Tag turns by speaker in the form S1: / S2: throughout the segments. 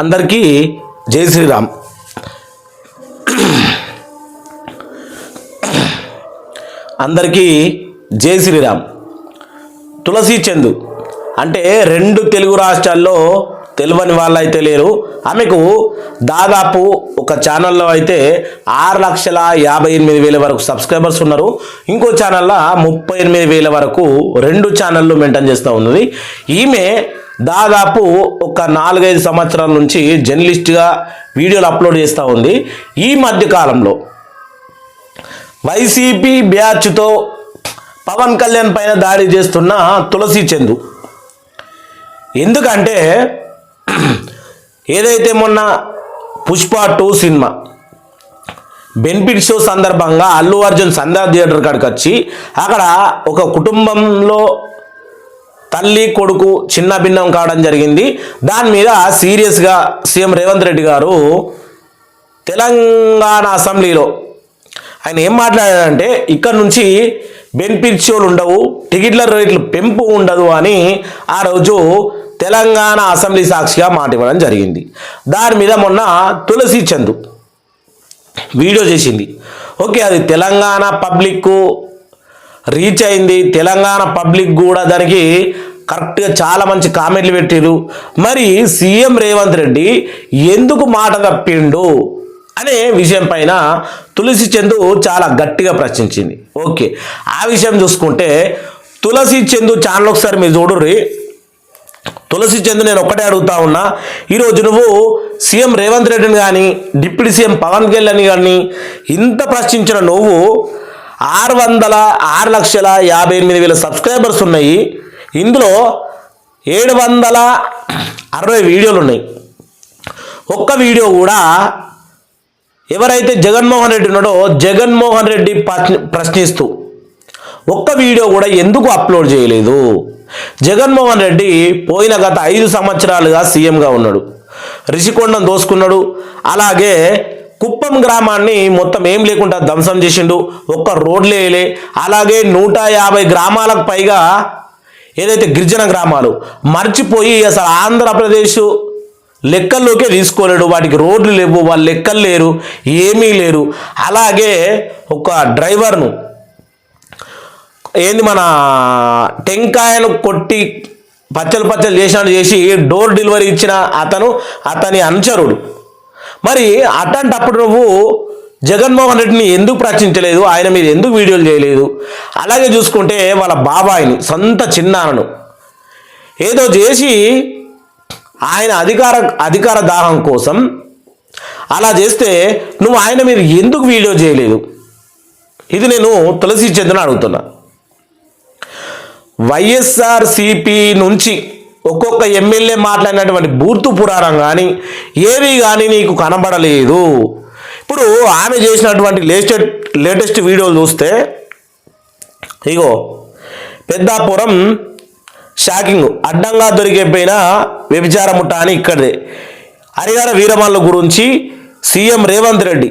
S1: అందరికీ జై శ్రీరామ్. అందరికీ జై శ్రీరామ్. తులసి చందు అంటే రెండు తెలుగు రాష్ట్రాల్లో తెలియని వాళ్ళు అయితే లేరు ఆమెకు దాదాపు ఒక ఛానల్లో అయితే ఆరు లక్షల యాభై ఎనిమిది వేల వరకు సబ్స్క్రైబర్స్ ఉన్నారు. ఇంకో ఛానల్లో ముప్పై ఎనిమిది వేల వరకు రెండు ఛానళ్ళు మెయింటైన్ చేస్తూ ఉన్నది. ఈమె దాదాపు ఒక నాలుగైదు సంవత్సరాల నుంచి జర్నలిస్ట్గా వీడియోలు అప్లోడ్ చేస్తూ ఉంది. ఈ మధ్య కాలంలో వైసీపీ బ్యాచ్తో పవన్ కళ్యాణ్ పైన దాడి చేస్తున్న తులసి చందు. ఎందుకంటే ఏదైతే మొన్న Pushpa two cinema benefit show సందర్భంగా అల్లు అర్జున్ సంధ్యా థియేటర్ కాడికి వచ్చి అక్కడ ఒక కుటుంబంలో తల్లి కొడుకు చిన్న భిన్నం కావడం జరిగింది. దాని మీద సీరియస్గా సీఎం రేవంత్ రెడ్డి గారు తెలంగాణ అసెంబ్లీలో ఆయన ఏం మాట్లాడాడంటే ఇక్కడ నుంచి బెనిఫిట్ ఉండవు టికెట్ల రేట్లు పెంపు ఉండదు అని ఆ రోజు తెలంగాణ అసెంబ్లీ సాక్షిగా మాట ఇవ్వడం జరిగింది. దాని మీద మొన్న తులసి చందు వీడియో చేసింది. ఓకే అది తెలంగాణ పబ్లిక్ రీచ్ అయింది తెలంగాణ పబ్లిక్ కూడా దానికి కరెక్ట్గా చాలా మంచి కామెంట్లు పెట్టారు మరి సీఎం రేవంత్ రెడ్డి ఎందుకు మాట తప్పిండు అనే విషయం పైన తులసి చందు చాలా గట్టిగా ప్రశ్నించింది. ఓకే. ఆ విషయం చూసుకుంటే తులసి చందు ఛానల్ ఒకసారి మీరు చూడర్రి. తులసి చందు నేను ఒక్కటే అడుగుతా ఉన్నా. ఈరోజు నువ్వు సీఎం రేవంత్ రెడ్డిని కానీ డిప్యూటీ సీఎం పవన్ కళ్యాణ్ కానీ ఇంత ప్రశ్నించిన నువ్వు ఆరు వందల ఆరు లక్షల యాభై ఎనిమిది వేల సబ్స్క్రైబర్స్ ఉన్నాయి. ఇందులో ఏడు వందల అరవై వీడియోలు ఉన్నాయి ఒక్క వీడియో కూడా ఎవరైతే జగన్మోహన్ రెడ్డి ఉన్నాడో జగన్మోహన్ రెడ్డి ప్రశ్నిస్తూ ఒక్క వీడియో కూడా ఎందుకు అప్లోడ్ చేయలేదు? జగన్మోహన్ రెడ్డి పోయిన గత ఐదు సంవత్సరాలుగా సీఎంగా ఉన్నాడు. రిషికొండం దోసుకున్నాడు. అలాగే కుప్పం గ్రామాన్ని మొత్తం ఏం లేకుండా ధ్వంసం చేసిండు. ఒక్క రోడ్లు వేయలే అలాగే నూట యాభై గ్రామాలకు పైగా ఏదైతే గిరిజన గ్రామాలు మర్చిపోయి అసలు ఆంధ్రప్రదేశ్ లెక్కల్లోకే తీసుకోలేడు వాటికి రోడ్లు లేవు వాళ్ళు లెక్కలు లేరు ఏమీ లేరు. అలాగే ఒక డ్రైవర్ను ఏంది మన టెంకాయను కొట్టి పచ్చలు పచ్చలు చేసినట్టు చేసి డోర్ డెలివరీ ఇచ్చిన అతను అతని అనుచరుడు. మరి అట్లాంటప్పుడు నువ్వు జగన్మోహన్ రెడ్డిని ఎందుకు ప్రశ్నించలేదు ఆయన మీరు ఎందుకు వీడియోలు చేయలేదు? అలాగే చూసుకుంటే వాళ్ళ బాబాయిని సొంత చిన్నాను ఏదో చేసి ఆయన అధికార అధికార దాహం కోసం అలా చేస్తే నువ్వు ఆయన మీరు ఎందుకు వీడియో చేయలేదు? ఇది నేను తులసి చెందిన అడుగుతున్నా. వైఎస్ఆర్సిపి నుంచి ఒక్కొక్క ఎమ్మెల్యే మాట్లాడినటువంటి బూర్తు పురాణం కానీ ఏవి కానీ నీకు కనబడలేదు. ఇప్పుడు ఆమె చేసినటువంటి లేటెస్ట్ లేటెస్ట్ వీడియోలు చూస్తే ఇగో పెద్దాపురం షాకింగ్ అడ్డంగా దొరికిపోయిన వ్యభిచార ముఠ అని ఇక్కడిదే. హరిహర వీరమల్ల గురించి సీఎం రేవంత్ రెడ్డి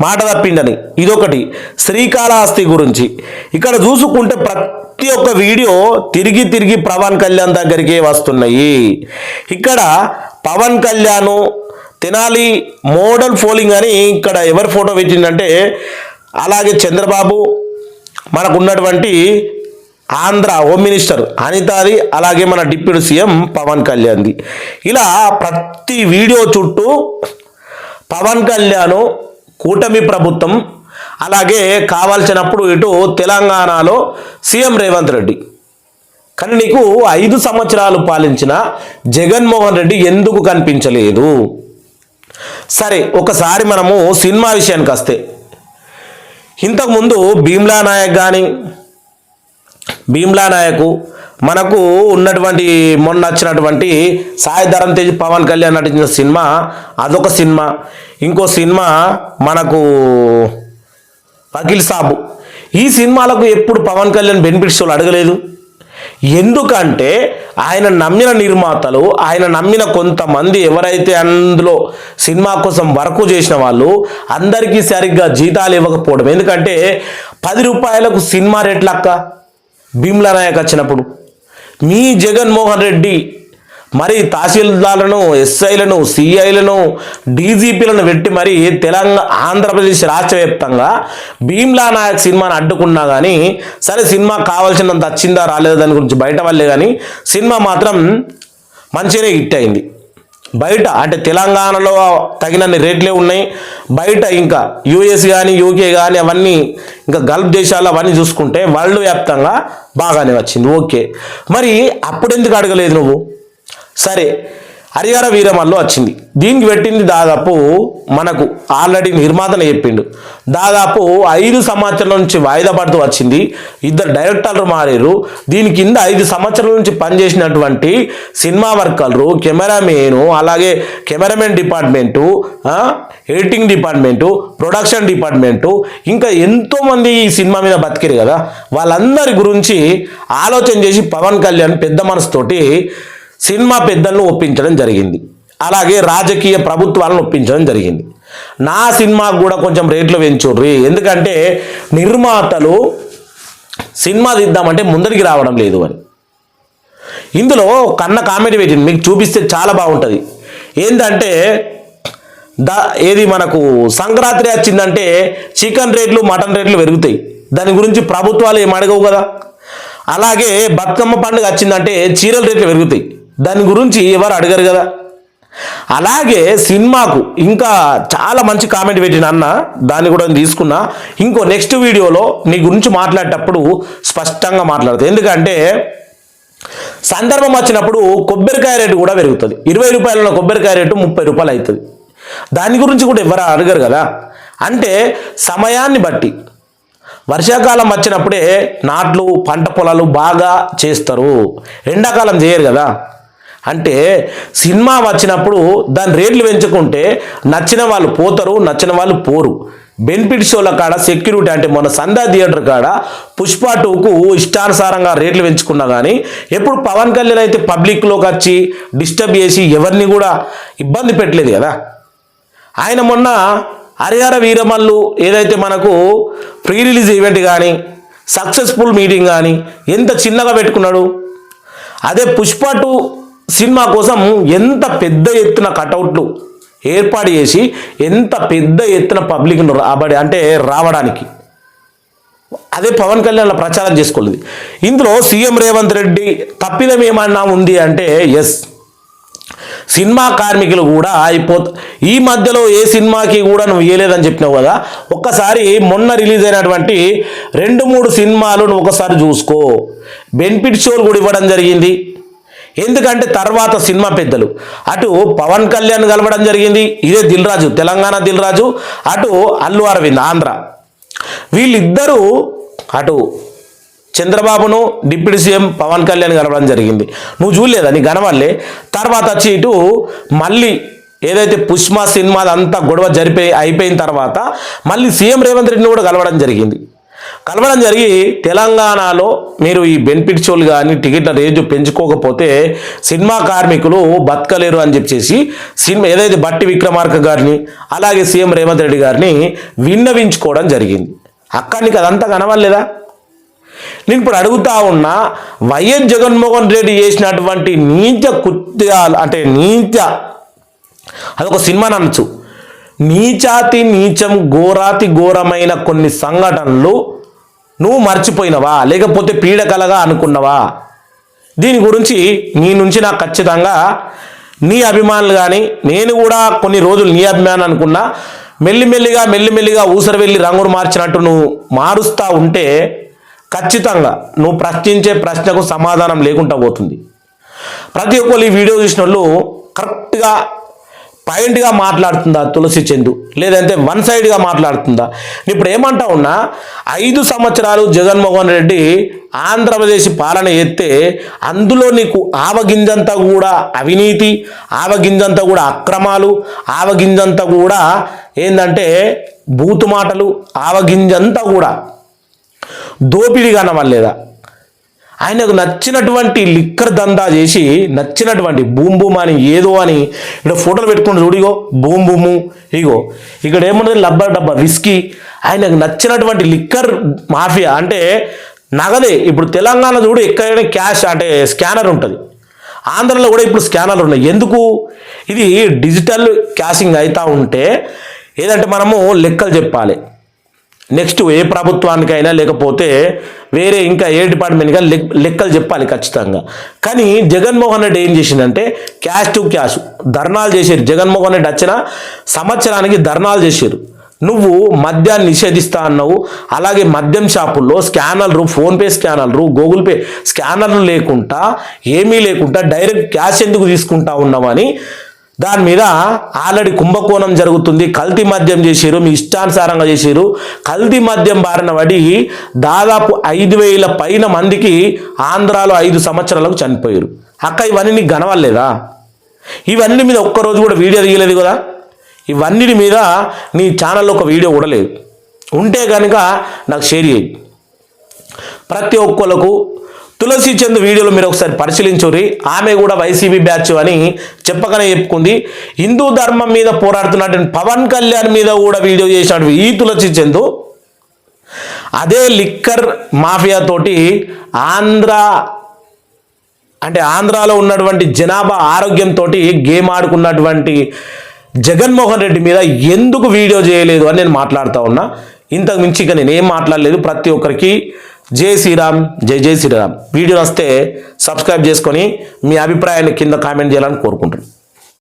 S1: మాట తప్పిండని ఇదొకటి. శ్రీకాళహస్తి గురించి. ఇక్కడ చూసుకుంటే ప్రతి ఒక్క వీడియో తిరిగి తిరిగి పవన్ కళ్యాణ్ దగ్గరికే వస్తున్నాయి. ఇక్కడ పవన్ కళ్యాణ్ తెనాలి మోడల్ ఫోలింగ్ అని ఇక్కడ ఎవరి ఫోటో పెట్టిందంటే అలాగే చంద్రబాబు మనకున్నటువంటి ఆంధ్ర హోమ్ మినిస్టర్ అనితాది అలాగే మన డిప్యూటీ సీఎం పవన్ కళ్యాణ్ది ఇలా ప్రతి వీడియో చుట్టూ పవన్ కళ్యాణ్ కూటమి ప్రభుత్వం అలాగే కావాల్సినప్పుడు ఇటు తెలంగాణలో సీఎం రేవంత్ రెడ్డి. కానీ నీకు ఐదు సంవత్సరాలు పాలించిన జగన్మోహన్ రెడ్డి ఎందుకు కనిపించలేదు? సరే ఒకసారి మనము సినిమా విషయానికి వస్తే ఇంతకుముందు భీమ్లా నాయక్ కానీ భీమ్లా నాయకు మనకు ఉన్నటువంటి మొన్న వచ్చినటువంటి సాయి ధరం తేజ్ పవన్ కళ్యాణ్ నటించిన సినిమా అదొక సినిమా. ఇంకో సినిమా మనకు వకీల్ సాబు. ఈ సినిమాలకు ఎప్పుడు పవన్ కళ్యాణ్ బెనిఫిట్స్ అడగలేదు? ఎందుకంటే ఆయన నమ్మిన నిర్మాతలు ఆయన నమ్మిన కొంతమంది ఎవరైతే అందులో సినిమా కోసం వర్క్ చేసిన వాళ్ళు అందరికీ సరిగ్గా జీతాలు ఇవ్వకపోవడం. ఎందుకంటే పది రూపాయలకు సినిమా రేట్లక్క భీమ్లా నాయక్ వచ్చినప్పుడు మీ జగన్మోహన్ రెడ్డి మరి తహసీల్దార్లను ఎస్ఐలను సిఐలను డీజీపీలను పెట్టి మరి తెలంగాణ ఆంధ్రప్రదేశ్ రాష్ట్ర వ్యాప్తంగా భీమ్లా నాయక్ సినిమాని అడ్డుకున్నా కానీ సరే సినిమా కావాల్సినంత వచ్చిందా రాలేదా దాని గురించి బయట వాళ్ళే కానీ సినిమా మాత్రం మంచిగానే హిట్ అయింది. బయట అంటే తెలంగాణలో తగినన్ని రేట్లే ఉన్నాయి. బయట ఇంకా యూఎస్ కానీ యూకే కానీ అవన్నీ ఇంకా గల్ఫ్ దేశాలు అవన్నీ చూసుకుంటే వరల్డ్ వ్యాప్తంగా బాగానే వచ్చింది. ఓకే. మరి అప్పుడు ఎందుకు అడగలేదు నువ్వు? సరే హరిహర వీరమల్లో వచ్చింది. దీనికి పెట్టింది దాదాపు మనకు ఆల్రెడీ నిర్మాతనే చెప్పిండు. దాదాపు ఐదు సంవత్సరాల నుంచి వాయిదా పడుతూ వచ్చింది. ఇద్దరు డైరెక్టర్లు మారారు. దీని కింద ఐదు సంవత్సరాల నుంచి పనిచేసినటువంటి సినిమా వర్కర్లు కెమెరామెను అలాగే cameraman department editing department production department ఇంకా ఎంతోమంది ఈ సినిమా మీద బతికారు కదా. వాళ్ళందరి గురించి ఆలోచన చేసి పవన్ కళ్యాణ్ పెద్ద మనసుతోటి సినిమా పెద్దలను ఒప్పించడం జరిగింది. అలాగే రాజకీయ ప్రభుత్వాలను ఒప్పించడం జరిగింది. నా సినిమాకు కూడా కొంచెం రేట్లు పెంచుర్రి. ఎందుకంటే నిర్మాతలు సినిమా తీద్దామంటే ముందరికి రావడం లేదు అని. ఇందులో కన్న కామెడీ పెట్టింది. మీకు చూపిస్తే చాలా బాగుంటుంది. ఏంటంటే దా ఏది మనకు సంక్రాంతి వచ్చిందంటే చికెన్ రేట్లు మటన్ రేట్లు పెరుగుతాయి. దాని గురించి ప్రభుత్వాలు ఏం అడగవు కదా. అలాగే బతుకమ్మ పండుగ వచ్చిందంటే చీరల రేట్లు పెరుగుతాయి. దాని గురించి ఎవరు అడగరు కదా. అలాగే సినిమాకు ఇంకా చాలా మంచి కామెంట్ పెట్టిన అన్న దాన్ని కూడా నేను తీసుకున్నా. ఇంకో నెక్స్ట్ వీడియోలో నీ గురించి మాట్లాడేటప్పుడు స్పష్టంగా మాట్లాడతా. ఎందుకంటే సందర్భం వచ్చినప్పుడు కొబ్బరికాయ రేటు కూడా పెరుగుతుంది. ఇరవై రూపాయల ఉన్న కొబ్బరికాయ రేటు ముప్పై రూపాయలు అవుతుంది. దాని గురించి కూడా ఎవరు అడగరు కదా. అంటే సమయాన్ని బట్టి వర్షాకాలం వచ్చినప్పుడే నాట్లు పంట పొలాలు బాగా చేస్తారు. ఎండాకాలం చేయరు కదా. అంటే సినిమా వచ్చినప్పుడు దాని రేట్లు పెంచుకుంటే నచ్చిన వాళ్ళు పోతారు నచ్చిన వాళ్ళు పోరు. బెనిఫిట్ షోల కాడ సెక్యూరిటీ అంటే మన సందా థియేటర్ కాడ పుష్ప టూకు ఇష్టానుసారంగా రేట్లు పెంచుకున్నా కానీ ఎప్పుడు పవన్ కళ్యాణ్ అయితే పబ్లిక్లోకి వచ్చి డిస్టర్బ్ చేసి ఎవరిని కూడా ఇబ్బంది పెట్టలేదు కదా. ఆయన మొన్న హరిహర వీరమల్లు ఏదైతే మనకు ప్రీ రిలీజ్ ఈవెంట్ కానీ సక్సెస్ఫుల్ మీటింగ్ కానీ ఎంత చిన్నగా పెట్టుకున్నాడు. అదే పుష్ప టూ సినిమా కోసం ఎంత పెద్ద ఎత్తున కటౌట్లు ఏర్పాటు చేసి ఎంత పెద్ద ఎత్తున పబ్లిక్ను రాబడి అంటే రావడానికి. అదే పవన్ కళ్యాణ్ ప్రచారం చేసుకోలేదు. ఇందులో సీఎం రేవంత్ రెడ్డి తప్పిదం ఏమన్నా ఉంది అంటే ఎస్ సినిమా కార్మికులు కూడా అయిపోత ఈ మధ్యలో ఏ సినిమాకి కూడా నువ్వు వేయలేదని చెప్పినావు కదా ఒక్కసారి మొన్న రిలీజ్ అయినటువంటి రెండు మూడు సినిమాలు నువ్వు ఒకసారి చూసుకో. బెనిఫిట్ షోలు కూడా ఇవ్వడం జరిగింది. ఎందుకంటే తర్వాత సినిమా పెద్దలు. అటు పవన్ కళ్యాణ్ కలవడం జరిగింది ఇదే దిల్ రాజు తెలంగాణ దిల్ రాజు అటు అల్లు అరవింద్ ఆంధ్ర. వీళ్ళిద్దరూ అటు చంద్రబాబును డిప్యూటీ సీఎం పవన్ కళ్యాణ్ కలవడం జరిగింది. నువ్వు చూడలేదా? నీ గనవల్లే తర్వాత వచ్చి ఇటు మళ్ళీ ఏదైతే పుష్మ సినిమా అంతా గొడవ జరిపే అయిపోయిన తర్వాత మళ్ళీ సీఎం రేవంత్ రెడ్డిని కూడా కలవడం జరిగింది. కలవడం జరిగి తెలంగాణలో మీరు ఈ బెనిఫిట్ షోలు కానీ టికెట్ల రేంజ్ పెంచుకోకపోతే సినిమా కార్మికులు బతకలేరు అని చెప్పేసి సినిమా ఏదైతే బట్టి విక్రమార్క గారిని అలాగే సీఎం రేవంత్ రెడ్డి గారిని విన్నవించుకోవడం జరిగింది. అక్కడ నీకు అదంతా కనవలేదా నేను ఇప్పుడు అడుగుతా ఉన్నా వైఎస్ జగన్మోహన్ రెడ్డి చేసినటువంటి నీచ కృత్యాలు అంటే నీచ అదొక సినిమా అనొచ్చు. నీచాతి నీచం ఘోరాతి ఘోరమైన కొన్ని సంఘటనలు నువ్వు మర్చిపోయినవా? లేకపోతే పీడకలగా అనుకున్నవా? దీని గురించి నీ నుంచి నాకు ఖచ్చితంగా నీ అభిమానులు కానీ నేను కూడా కొన్ని రోజులు నీ అభిమానం అనుకున్నా మెల్లిమెల్లిగా మెల్లిమెల్లిగా ఊసరి వెళ్ళి రంగులు మార్చినట్టు నువ్వు మారుస్తూ ఉంటే ఖచ్చితంగా నువ్వు ప్రశ్నించే ప్రశ్నకు సమాధానం లేకుండా పోతుంది. ప్రతి ఒక్కరు ఈ వీడియో చూసిన వాళ్ళు కరెక్ట్గా పాయింట్గా మాట్లాడుతుందా తులసి చందు? లేదంటే వన్ సైడ్గా మాట్లాడుతుందా? ఇప్పుడు ఏమంటా ఉన్నా ఐదు సంవత్సరాలు జగన్మోహన్ రెడ్డి ఆంధ్రప్రదేశ్ పాలన ఎత్తే అందులో నీకు ఆవగింజంతా కూడా అవినీతి ఆవగింజంతా కూడా అక్రమాలు ఆవగింజంతా కూడా ఏంటంటే బూతు మాటలు ఆవగింజంతా కూడా దోపిడీ కనవలేదా ఆయనకు నచ్చినటువంటి లిక్కర్ దందా చేసి నచ్చినటువంటి బూమ్ బూమ్ అని ఏదో అని ఇక్కడ ఫోటోలు పెట్టుకుని చూడిగో బూమ్ బూము ఇగో. ఇక్కడ ఏమున్నది లబ్బర్ డబ్బా విస్కీ. ఆయనకు నచ్చినటువంటి లిక్కర్ మాఫియా అంటే నగదే. ఇప్పుడు తెలంగాణ చూడు ఎక్కడైనా క్యాష్ అంటే స్కానర్ ఉంటుంది. ఆంధ్రలో కూడా ఇప్పుడు స్కానర్లు ఉన్నాయి. ఎందుకు? ఇది డిజిటల్ క్యాషింగ్ అవుతూ ఉంటే ఏదంటే మనము లెక్కలు చెప్పాలి. నెక్స్ట్ ఏ ప్రభుత్వానికైనా లేకపోతే వేరే ఇంకా ఏ డిపార్ట్మెంట్గా లెక్ లెక్కలు చెప్పాలి ఖచ్చితంగా. కానీ జగన్మోహన్ రెడ్డి ఏం చేసిందంటే క్యాష్ టు క్యాష్ ధర్నాలు చేశారు. జగన్మోహన్ రెడ్డి వచ్చిన సంవత్సరానికి ధర్నాలు చేశారు. నువ్వు మద్యాన్ని నిషేధిస్తా అన్నావు. అలాగే మద్యం షాపుల్లో స్కానర్లు ఫోన్పే స్కానర్లు గూగుల్ పే స్కానర్లు లేకుండా ఏమీ లేకుండా డైరెక్ట్ క్యాష్ ఎందుకు తీసుకుంటా ఉన్నావని దాని మీద ఆల్రెడీ కుంభకోణం జరుగుతుంది. కల్తీ మద్యం చేసారు మీ ఇష్టానుసారంగా చేసారు కల్తీ మద్యం బారిన పడి దాదాపు ఐదు వేల పైన మందికి ఆంధ్రాలో ఐదు సంవత్సరాలకు చనిపోయారు అక్క ఇవన్నీ నీకు గనవలేదా? ఇవన్నీ మీద ఒక్కరోజు కూడా వీడియో తీయలేదు కదా? ఇవన్నీ మీద నీ ఛానల్లో ఒక వీడియో కూడా లేదు. ఉంటే కనుక నాకు షేర్ చేయి. ప్రతి ఒక్కళ్ళకు తులసి చంద్ వీడియోలో మీరు ఒకసారి పరిశీలించుర్రి. ఆమె కూడా వైసీపీ బ్యాచ్ అని చెప్పకనే చెప్పుకుంది. హిందూ ధర్మం మీద పోరాడుతున్నటువంటి పవన్ కళ్యాణ్ మీద కూడా వీడియో చేసినట్టు ఈ తులసి చంద్ అదే లిక్కర్ మాఫియా తోటి ఆంధ్ర అంటే ఆంధ్రాలో ఉన్నటువంటి జనాభా ఆరోగ్యంతో గేమ్ ఆడుకున్నటువంటి జగన్మోహన్ రెడ్డి మీద ఎందుకు వీడియో చేయలేదు అని నేను మాట్లాడుతూ ఉన్నా. ఇంతకు మించి ఇక నేను ఏం మాట్లాడలేదు. ప్రతి ఒక్కరికి జై శ్రీరామ్ జై జై శ్రీరామ్. వీడియో వస్తే సబ్స్క్రైబ్ చేసుకొని మీ అభిప్రాయాన్ని కింద కామెంట్ చేయాలని కోరుకుంటున్నాను